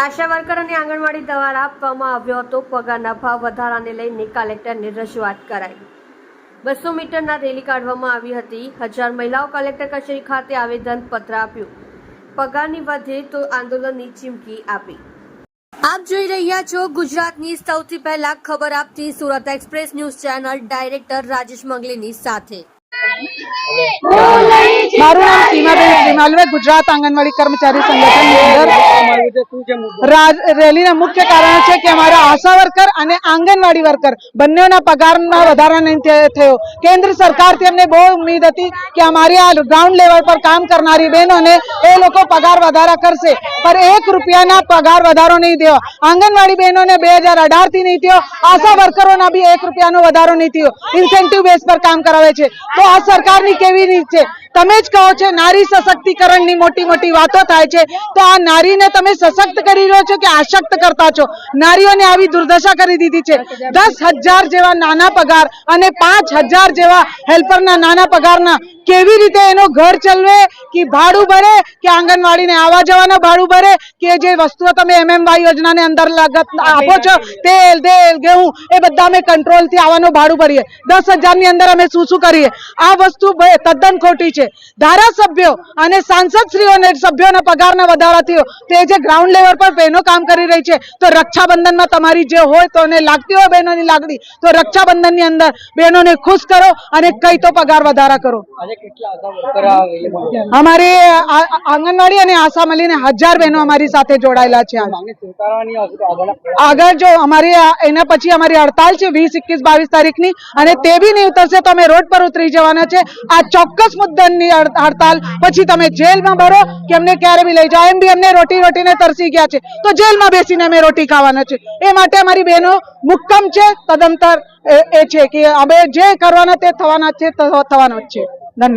આશા worker અને આંગણવાડી દ્વારા આપવામાં આવ્યો હતો. પગારના ભાવ વધારાને લઈને કલેક્ટરને રજૂઆત કરાઈ. બસો મીટરના રેલી કાઢવામાં આવી હતી. હજાર મહિલાઓ કલેક્ટર કચેરી ખાતે આવેદન પત્ર આપ્યું. પગારની વધે તો આંદોલનની ચીમકી આપી. આપ જોઈ રહ્યા છો ગુજરાતની સૌથી પહેલા ખબર આપતી Surat express news channel director Rajesh મંગલીની સાથે. મારું નામ સીમાબેન શ્રીમાલવે ગુજરાત આંગણવાડી કર્મચારી સંગઠન અંદર રેલીના મુખ્ય કારણ છે કે અમારા આશા વર્કર અને આંગણવાડી વર્કર બંનેના પગારમાં વધારા નહીં થયો- કેન્દ્ર સરકારથી અમને બહુ ઉમ્મીદ હતી કે અમારી આ ગ્રાઉન્ડ લેવલ પર કામ કરનારી બહેનોને એ લોકો પગાર વધારા કરશે. પર એક રૂપિયાના પગાર વધારો નહીં થયો. આંગણવાડી બહેનોને બે હજાર અઢારથી નહીં થયો. આશા વર્કરોના બી એક રૂપિયાનો વધારો નહીં થયો. ઇન્સેન્ટિવ બેઝ પર કામ કરાવે છે. તો આ સરકારની કેવી રીત છે? તમે જ કહો છો, નારી સશક્તિકરણની મોટી મોટી વાતો થાય છે. તો આ નારીને તમે સશક્ત કરી રહ્યો છો કે આશક્ત કરતા છો? નારીઓને આવી દુર્દશા કરી દીધી છે. દસ જેવા નાના પગાર અને પાંચ જેવા હેલ્પરના નાના પગારના કેવી રીતે એનો ઘર ચલવે? કે ભાડું ભરે? કે આંગણવાડીને આવા જવાના ભાડું ભરે? કે જે વસ્તુઓ તમે એમએમવાય યોજનાને અંદર લાગત આપો છો? તેલ તેલ ઘઉં એ બધા અમે કંટ્રોલથી આવવાનું ભાડું ભરીએ. દસ હજારની અંદર અમે શું શું કરીએ? આ વસ્તુ તદ્દન ખોટી છે. ધારાસભ્યો અને સાંસદશ્રીઓને સભ્યોના પગારના વધારા થયો તે જે ગ્રાઉન્ડ લેવલ પર બહેનો કામ કરી રહી છે તો રક્ષાબંધનમાં તમારી જે હોય તો એને લાગતી હોય બહેનોની લાગણી તો રક્ષાબંધનની અંદર બહેનોને ખુશ કરો અને કઈ તો પગાર વધારા કરો. અમારી આંગણવાડી અને આશા મળીને હજાર બહેનો અમારી સાથે જોડાયેલા છે આગળ જો અમારી એના પછી અમારી હડતાલ છે વીસ એકવીસ બાવીસ તારીખની અને તે બી નહીં ઉતરશે તો અમે રોડ પર ઉતરી જવાના છે. આ ચોક્કસ મુદ્દાની હડતાલ પછી તમે જેલમાં ભરો કે અમને ક્યારે બી લઈ જાઓ. એમ બી અમને રોટી રોટીને તરસી ગયા છે. તો જેલમાં બેસીને અમે રોટી ખાવાના છે. એ માટે અમારી બહેનો મુક્કમ છે. તદંતર એ- એ છે કે અમે જે કરવાના તે થવાના છે થવાના જ છે. धन्यवाद